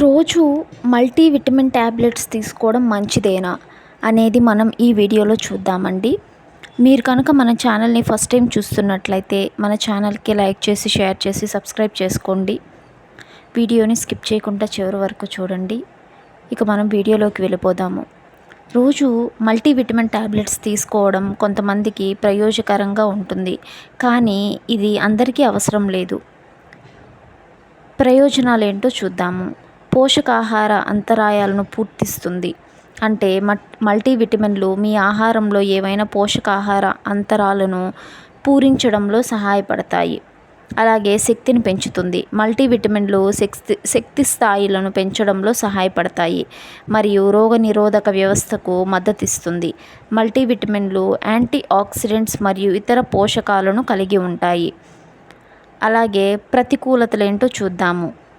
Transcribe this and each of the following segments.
రోజు multivitamin tablets తీసుకోవడం మంచిదేనా అనేది మనం ఈ వీడియోలో చూద్దామండి. మీరు కనుక మన ఛానల్ని ఫస్ట్ టైం చూస్తున్నట్లయితే మన ఛానల్కి లైక్ చేసి షేర్ చేసి సబ్స్క్రైబ్ చేసుకోండి. వీడియోని స్కిప్ చేయకుండా చివరి వరకు చూడండి. ఇక మనం వీడియోలోకి వెళ్ళిపోదాము. రోజు మల్టీవిటమిన్ ట్యాబ్లెట్స్ తీసుకోవడం కొంతమందికి ప్రయోజకరంగా ఉంటుంది. కానీ ఇది అందరికీ అవసరం లేదు. ప్రయోజనాలు ఏంటో చూద్దాము. పోషకాహార అంతరాయాలను పూర్తిస్తుంది. అంటే మల్టీవిటమిన్లు మీ ఆహారంలో ఏవైనా పోషకాహార అంతరాలను పూరించడంలో సహాయపడతాయి. అలాగే శక్తిని పెంచుతుంది. మల్టీవిటమిన్లు శక్తి శక్తి స్థాయిలను పెంచడంలో సహాయపడతాయి. మరియు రోగనిరోధక వ్యవస్థకు మద్దతిస్తుంది. మల్టీవిటమిన్లు యాంటీ ఆక్సిడెంట్స్ మరియు ఇతర పోషకాలను కలిగి ఉంటాయి. అలాగే ప్రతికూలతలు ఏంటో చూద్దాము.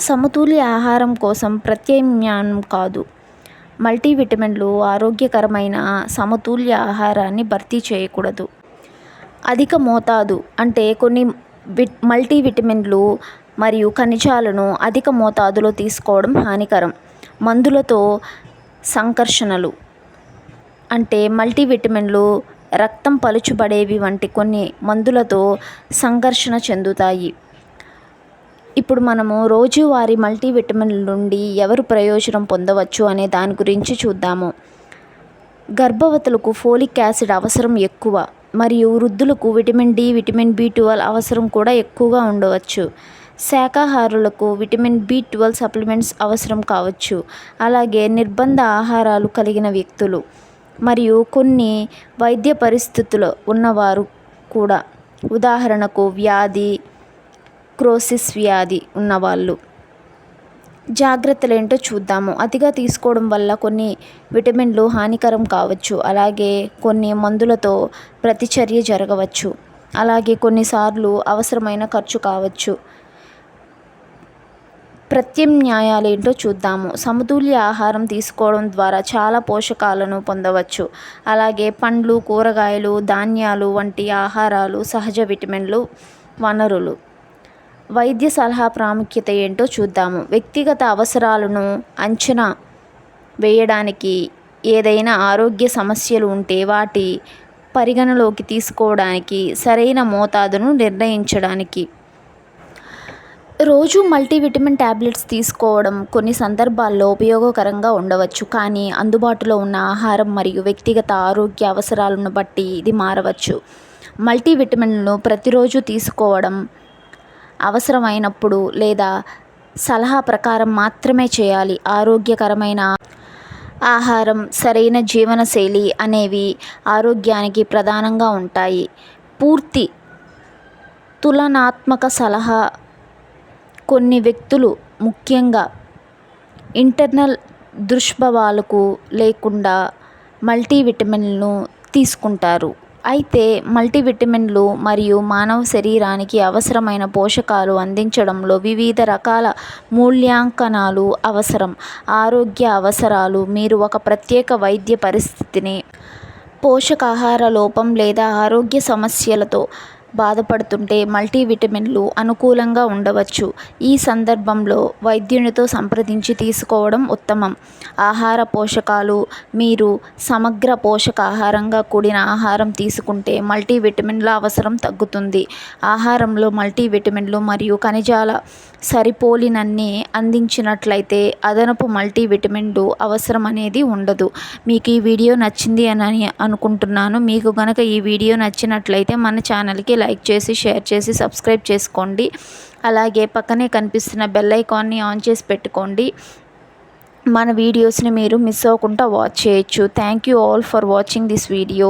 సమతుల్య ఆహారం కోసం ప్రత్యామ్నాయం కాదు. మల్టీవిటమిన్లు ఆరోగ్యకరమైన సమతుల్య ఆహారాన్ని భర్తీ చేయకూడదు. అధిక మోతాదు అంటే కొన్ని విట్ మల్టీవిటమిన్లు మరియు ఖనిజాలను అధిక మోతాదులో తీసుకోవడం హానికరం. మందులతో సంకర్షణలు అంటే మల్టీవిటమిన్లు రక్తం పలుచబడేవి వంటి కొన్ని మందులతో సంఘర్షణ చెందుతాయి. ఇప్పుడు మనము రోజువారీ మల్టీవిటమిన్ల నుండి ఎవరు ప్రయోజనం పొందవచ్చు అనే దాని గురించి చూద్దాము. గర్భవతులకు ఫోలిక్ యాసిడ్ అవసరం ఎక్కువ మరియు వృద్ధులకు vitamin D vitamin B twelve అవసరం కూడా ఎక్కువగా ఉండవచ్చు. శాకాహారులకు విటమిన్ బి ట్వెల్వ్ సప్లిమెంట్స్ అవసరం కావచ్చు. అలాగే నిర్బంధ ఆహారాలు కలిగిన వ్యక్తులు మరియు కొన్ని వైద్య పరిస్థితులు ఉన్నవారు కూడా. ఉదాహరణకు వ్యాధి క్రోసిస్ వ్యాధి ఉన్నవాళ్ళు. జాగ్రత్తలు ఏంటో చూద్దాము. అతిగా తీసుకోవడం వల్ల కొన్ని విటమిన్లు హానికరం కావచ్చు. అలాగే కొన్ని మందులతో ప్రతిచర్య జరగవచ్చు. అలాగే కొన్నిసార్లు అవసరమైన ఖర్చు కావచ్చు. ప్రత్యామ్నాయాలు ఏంటో చూద్దాము. సమతుల్య ఆహారం తీసుకోవడం ద్వారా చాలా పోషకాలను పొందవచ్చు. అలాగే పండ్లు కూరగాయలు ధాన్యాలు వంటి ఆహారాలు సహజ విటమిన్లు వనరులు. వైద్య సలహా ప్రాముఖ్యత ఏంటో చూద్దాము. వ్యక్తిగత అవసరాలను అంచనా వేయడానికి ఏదైనా ఆరోగ్య సమస్యలు ఉంటే వాటి పరిగణలోకి తీసుకోవడానికి సరైన మోతాదును నిర్ణయించడానికి. రోజు మల్టీవిటమిన్ ట్యాబ్లెట్స్ తీసుకోవడం కొన్ని సందర్భాల్లో ఉపయోగకరంగా ఉండవచ్చు. కానీ అందుబాటులో ఉన్న ఆహారం మరియు వ్యక్తిగత ఆరోగ్య అవసరాలను బట్టి ఇది మారవచ్చు. మల్టీవిటమిన్లను ప్రతిరోజు తీసుకోవడం అవసరమైనప్పుడు లేదా సలహా ప్రకారం మాత్రమే చేయాలి. ఆరోగ్యకరమైన ఆహారం సరైన జీవనశైలి అనేవి ఆరోగ్యానికి ప్రధానంగా ఉంటాయి. పూర్తి తులనాత్మక సలహా కొన్ని వ్యక్తులు ముఖ్యంగా ఇంటర్నల్ దుష్ప్రభావాలకు లేకుండా మల్టీవిటమిన్లను తీసుకుంటారు. అయితే మల్టీవిటమిన్లు మరియు మానవ శరీరానికి అవసరమైన పోషకాలు అందించడంలో వివిధ రకాల మూల్యాంకనాలు అవసరం. ఆరోగ్య అవసరాలు మీరు ఒక ప్రత్యేక వైద్య పరిస్థితిని పోషకాహార లోపం లేదా ఆరోగ్య సమస్యలతో బాధపడుతుంటే మల్టీవిటమిన్లు అనుకూలంగా ఉండవచ్చు. ఈ సందర్భంలో వైద్యునితో సంప్రదించి తీసుకోవడం ఉత్తమం. ఆహార పోషకాలు మీరు సమగ్ర పోషకాహారంగా కూడిన ఆహారం తీసుకుంటే మల్టీవిటమిన్ల అవసరం తగ్గుతుంది. ఆహారంలో మల్టీవిటమిన్లు మరియు ఖనిజాల సరిపోలినన్ని అందించినట్లయితే అదనపు మల్టీవిటమిన్లు అవసరం అనేది ఉండదు. మీకు ఈ వీడియో నచ్చింది అని అనుకుంటున్నాను. మీకు కనుక ఈ వీడియో నచ్చినట్లయితే మన ఛానల్కి లైక్ చేసి షేర్ చేసి సబ్స్క్రైబ్ చేసుకోండి. అలాగే పక్కనే కనిపిస్తున్న బెల్ ఐకాన్ని ఆన్ చేసి పెట్టుకోండి. మన వీడియోస్ని మీరు మిస్ అవ్వకుండా వాచ్ చేయొచ్చు. Thank you all for watching this video